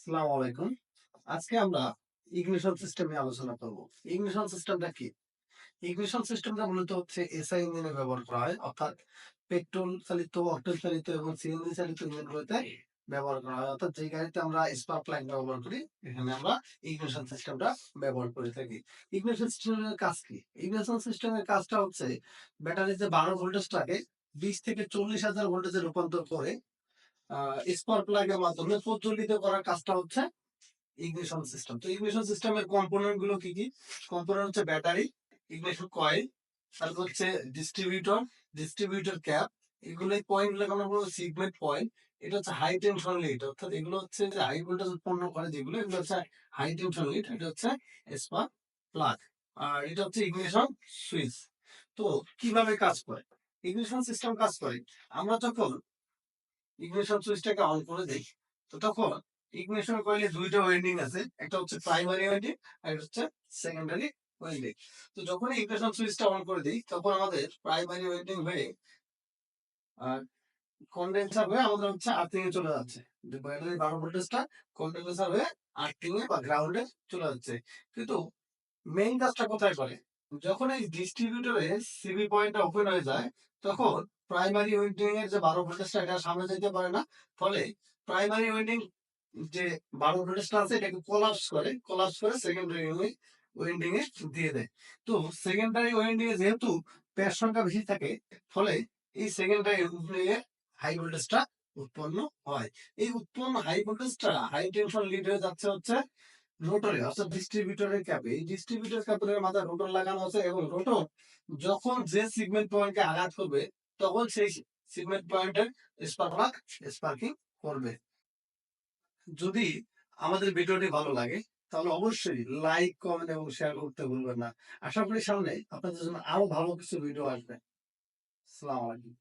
আসসালামু আলাইকুম। আজকে আমরা ইগনিশন সিস্টেম নিয়ে আলোচনা করব। ইগনিশন সিস্টেমটা কি? ইগনিশন সিস্টেমটা মূলত হচ্ছে এসআই ইঞ্জিনে ব্যবহার করা হয়, অর্থাৎ পেট্রোল চালিত অকটেন চালিত এবং সিএনজি চালিত ইঞ্জিনগুলোতে ব্যবহার করা হয়। অর্থাৎ যে গাড়িতে আমরা স্পার্ক লাইট ব্যবহার করি, এখানে আমরা ইগনিশন সিস্টেমটা ব্যবহার করে থাকি। ইগনিশন সিস্টেমের কাজ কি? ইগনিশন সিস্টেমের কাজটা হচ্ছে ব্যাটারি যে বারো ভোল্টেজটাকে বিশ থেকে চল্লিশ হাজার ভোল্টেজে রূপান্তর করে স্পার্ক প্লাগের মাধ্যমে প্রজ্বলিত করার কাজটা হচ্ছে ইগনিশন সিস্টেম তো ইগনিশন সিস্টেমের কম্পোনেন্টগুলো কি কি? কম্পোনেন্ট হচ্ছে ব্যাটারি ইগনিশন কয়েল তারপর হচ্ছে ডিস্ট্রিবিউটর ডিস্ট্রিবিউটর ক্যাপ এগুলো এই পয়েন্টগুলো আমরা সিগমেন্ট পয়েন্ট এটা হচ্ছে হাই টেনশন লিড অর্থাৎ এগুলো হচ্ছে যে হাই ভোল্টেজ উৎপন্ন করে যেগুলো, এগুলো হচ্ছে হাই টেনশন লিড এটা হচ্ছে স্পার্ক প্লাগ আর এটা হচ্ছে ইগনিশন সুইচ তো কীভাবে কাজ করে? ইগনিশন সিস্টেম কাজ করে, আমরা যখন ইগনিশন সুইচটাকে অন করে দেই তো তখন ইগনিশন কয়েলে দুইটা ওয়েন্ডিং আছে। একটা হচ্ছে প্রাইমারি ওয়েন্ডিং আর হচ্ছে সেকেন্ডারি ওয়েন্ডিং তো যখন ইগনিশন সুইচটা অন করে দিই তখন আমাদের প্রাইমারি ওয়েন্ডিং হয়ে আর কন্ডেন্সার হয়ে আমাদের হচ্ছে আর্থিং এ চলে যাচ্ছে। ব্যাটারি বারো ভোল্টেজটা কন্ডেন্সার হয়ে আর্থিং এ বা গ্রাউন্ডে চলে যাচ্ছে। কিন্তু মেইন কাজটা কোথায় করে? যখন এই ডিস্ট্রিবিউটরে সিবি পয়েন্টটা ওপেন হয়ে যায় তখন প্রাইমারি উইন্ডিং এর যে বারো ভোল্টেজটা এটা সামনে যেতে পারে না। ফলে প্রাইমারি উইন্ডিং যে বারো ভোল্টেজটা আছে, এটাকে কোলাপস করে কোলাপস করে সেকেন্ডারি উইন্ডিং এ দিয়ে দেয়। তো সেকেন্ডারি উইন্ডিং এ যেহেতু প্যার সংখ্যা বেশি থাকে, ফলে এই সেকেন্ডারি উইন্ডিং এ হাই ভোল্টেজটা উৎপন্ন হয়। এই উৎপন্ন হাই ভোল্টেজটা হাই টেনশন লিড হয়ে যাচ্ছে হচ্ছে রোটরে, অর্থাৎ ডিস্ট্রিবিউটরের ক্যাপে এই ডিস্ট্রিবিউটর ক্যাপের মাথায় রোটর লাগানো আছে এবং রোটর যখন যে সিগমেন্ট পয়েন্টকে আঘাত করবে, তখন সেই সিগমেন্ট পয়েন্টের স্পার্ক স্পার্কিং করবে। যদি আমাদের ভিডিওটি ভালো লাগে, তাহলে অবশ্যই লাইক কমেন্ট এবং শেয়ার করতে ভুলবেন না। আশা করি সামনে আপনাদের জন্য আরও ভালো কিছু ভিডিও আসবে। আলাইকুম।